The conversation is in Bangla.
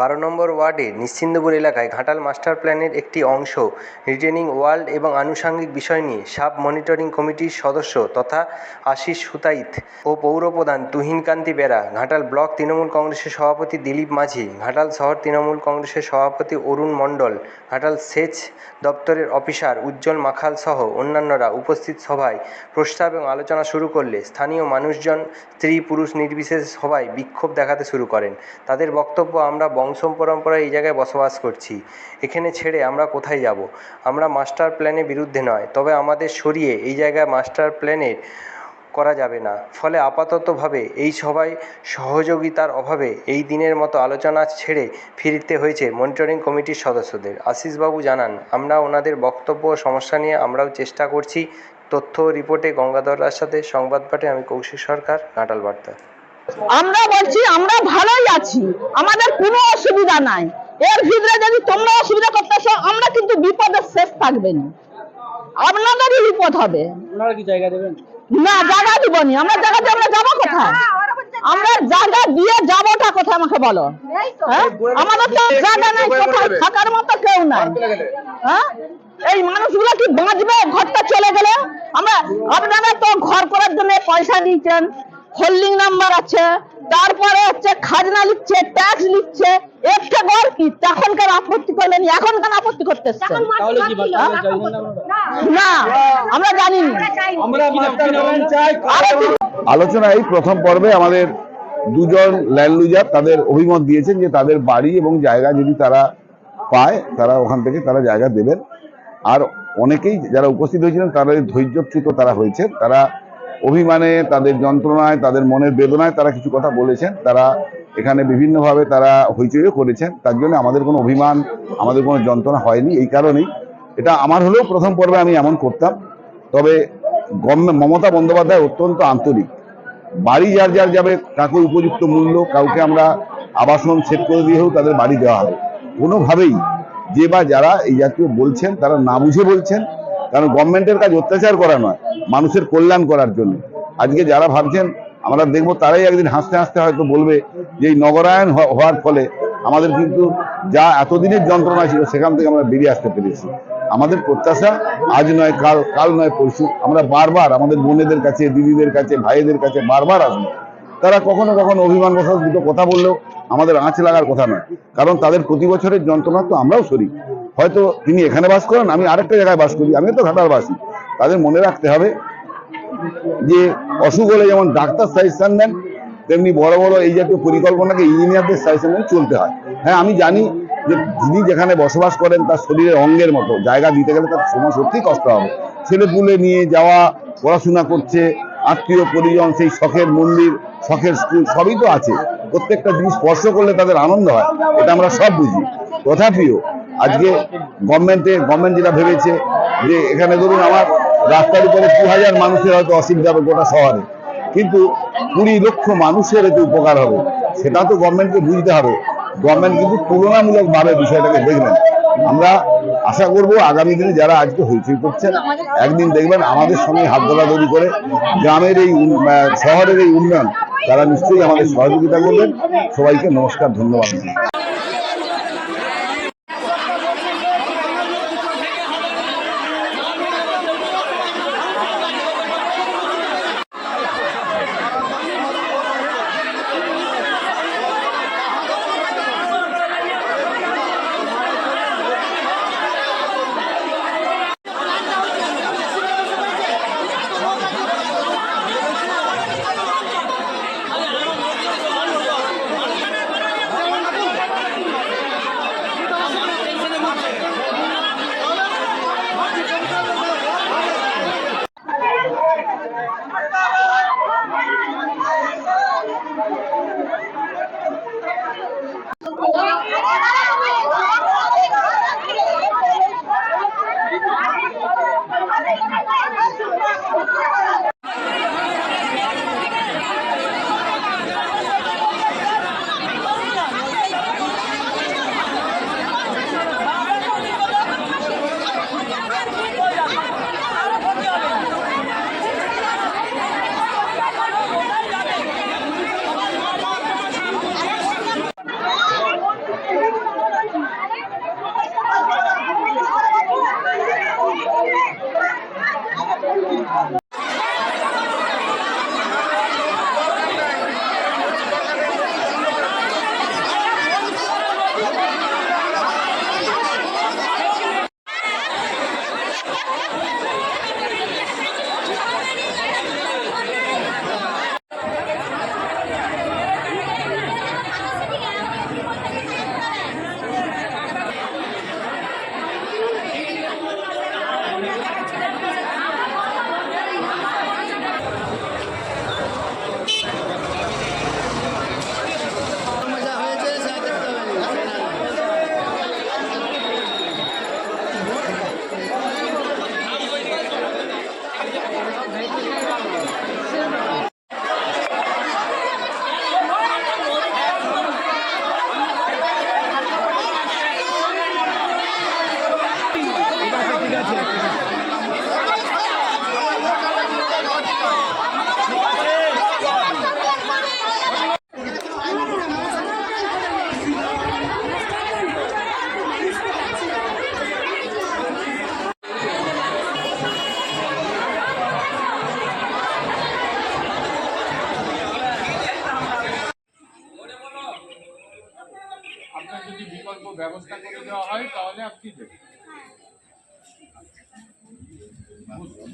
বারো নম্বর ওয়ার্ডে নিশ্চিন্দপুর এলাকায় ঘাটাল মাস্টার প্ল্যানের একটি অংশ, রিটেনিং ওয়াল এবং আনুষঙ্গিক বিষয় নিয়ে সাব মনিটরিং কমিটির সদস্য তথা আশিস সুতাইত ও পৌরপ্রধান তুহিনকান্তি বেরা, ঘাটাল ব্লক তৃণমূল কংগ্রেসের সভাপতি দিলীপ মাঝি, ঘাটাল শহর তৃণমূল কংগ্রেসের সভাপতি অরুণ মণ্ডল, ঘাটাল সেচ দপ্তরের অফিসার উজ্জ্বল মাখাল সহ অন্যান্যরা উপস্থিত সভায় প্রস্তাব এবং আলোচনা শুরু করলে স্থানীয় মানুষজন, স্ত্রী পুরুষ নির্বিশেষে সবাই বিক্ষোভ দেখাতে শুরু করেন। তাদের বক্তব্য আমরা বংশ পরম্পরায় এই জায়গায় বসবাস করছি। এখানে ছেড়ে আমরা কোথায় যাব? আমরা মাস্টার প্ল্যানের বিরুদ্ধে নয়, তবে আমাদের সরিয়ে এই জায়গায় মাস্টার প্ল্যানের করা যাবে না। ফলে আপাততভাবে এই সভায় সহযোগিতার অভাবে এই দিনের মতো আলোচনা ছেড়ে ফিরতে হয়েছে মনিটরিং কমিটির সদস্যদের। আশিসবাবু জানান, আমরা ওনাদের বক্তব্য ও সমস্যা নিয়ে আমরাও চেষ্টা করছি। তথ্য রিপোর্টে গঙ্গাধর রার সাথে সংবাদ পাঠে আমি কৌশিক সরকার ঘাটাল বার্তা। আমরা বলছি আমরা ভালোই আছি আমাদের কোনো অসুবিধা নাই। এর ভিতরে যদি তোমরা অসুবিধা করতেছো আমরা কিন্তু বিপদের শেষ থাকবে না। আপনাদেরই বিপদ হবে। ওনারা কি জায়গা দেবেন? না জায়গা দিবনি আমরা জায়গা দিয়ে আমরা যাব কোথায়? আমরা জায়গা দিয়ে যাবোটা কোথায় আমাকে বলো? হ্যাঁ? আমাদের তো জায়গা নাই কোথায়? থাকার মতো কেউ নাই। হ্যাঁ? এই মানুষগুলো কি বাঁচবে ঘরটা চলে গেলে? আমরা আপনারা তো ঘর করার জন্য পয়সা দিয়েছেন। হোল্ডিং নাম্বার আছে তারপরে হচ্ছে খাজনা লিখছে ট্যাক্স লিখছে একটা ঘর কি? তখনকার আপত্তি করলেন এখন কেন আপত্তি করতে এসছেন? তাহলে কি বলছেন আপনারা জানেন। না। আমরা জানি আলোচনা এই প্রথম পর্বে আমাদের দুজন ল্যান্ড লুজার তাদের অভিমত দিয়েছেন যে তাদের বাড়ি এবং জায়গা যদি তারা পায় তারা ওখান থেকে তারা জায়গা দেবেন। আর অনেকেই যারা উপস্থিত হয়েছিলেন তাদের ধৈর্যচ্যুত তারা হয়েছে তারা অভিমানে, তাদের যন্ত্রণায়, তাদের মনের বেদনায় তারা কিছু কথা বলেছেন। তারা এখানে বিভিন্নভাবে তারা হইচইও করেছেন। তার জন্য আমাদের কোনো অভিমান, আমাদের কোনো যন্ত্রণা হয়নি এই কারণেই। এটা আমার হলেও প্রথম পর্বে আমি এমন করতাম। তবে মমতা বন্দ্যোপাধ্যায় অত্যন্ত আন্তরিক। বাড়ি যার যার যাবে কাকে উপযুক্ত মূল্য, কাউকে আমরা আবাসন সেট করে দিয়েও তাদের বাড়ি দেওয়া হবে কোনোভাবেই যে বা যারা এই জাতীয় বলছেন, তারা না বুঝে বলছেন। কারণ গভর্নমেন্টের কাজ অত্যাচার করা নয়। মানুষের কল্যাণ করার জন্য। আজকে যারা ভাবছেন, আমরা দেখব তারাই একদিন হাসতে হাসতে হয়তো বলবে যে এই নগরায়ণ হওয়ার ফলে আমাদের কিন্তু যা এতদিনের যন্ত্রণা ছিল, সেখান থেকে আমরা বেরিয়ে আসতে পেরেছি। আমাদের প্রত্যাশা আজ নয়, কাল কাল নয়, পরশু, আমরা বারবার আমাদের বোনেদের কাছে, দিদিদের কাছে, ভাইদের কাছে বারবার আসব। তারা কখনো কখনো অভিমান বসত দুটো কথা বললেও আমাদের আঁচ লাগার কথা নয়। কারণ তাদের প্রতি বছরের যন্ত্রণা তো আমরাও সরি। হয়তো তিনি এখানে বাস করেন, আমি আরেকটা জায়গায় বাস করি আমি তো ঘাটালবাসী তাদের মনে রাখতে হবে যে অসুখ হলে যেমন ডাক্তার সাজেশন দেন, তেমনি বড় বড় এই জাতীয় পরিকল্পনাকে ইঞ্জিনিয়ারদের সাজেশন চলতে হয়। হ্যাঁ আমি জানি যে যিনি যেখানে বসবাস করেন তার শরীরের অঙ্গের মতো, জায়গা দিতে গেলে তার সময় সত্যিই কষ্ট হবে। ছেলে ছেলেপুলে নিয়ে যাওয়া, পড়াশোনা করছে, আত্মীয় পরিজন, সেই শখের মন্দির, শখের স্কুল, সবই তো আছে। প্রত্যেকটা জিনিস স্পর্শ করলে তাদের আনন্দ হয়, এটা আমরা সব বুঝি। তথাপিও আজকে গভর্নমেন্টে গভর্নমেন্ট যেটা ভেবেছে যে এখানে ধরুন আমার রাস্তার উপরে দু হাজার মানুষের হয়তো অসুবিধা হবে গোটা শহরে। কিন্তু কুড়ি লক্ষ মানুষের এতে উপকার হবে। সেটা তো গভর্নমেন্টকে বুঝতে হবে। গভর্নমেন্ট কিন্তু তুলনামূলকভাবে বিষয়টাকে দেখবেন। আমরা আশা করব আগামী দিনে যারা আজকে হইচই করছেন, একদিন দেখবেন আমাদের সঙ্গে হাত ধরাধরি করে গ্রামের এই শহরের এই উন্নয়ন, তারা নিশ্চয়ই আমাদের সহযোগিতা করবেন। সবাইকে নমস্কার, ধন্যবাদ। Oh, ব্যবস্থা করে দেওয়া হয় তাহলে আপনি দেবেন বুঝলেন?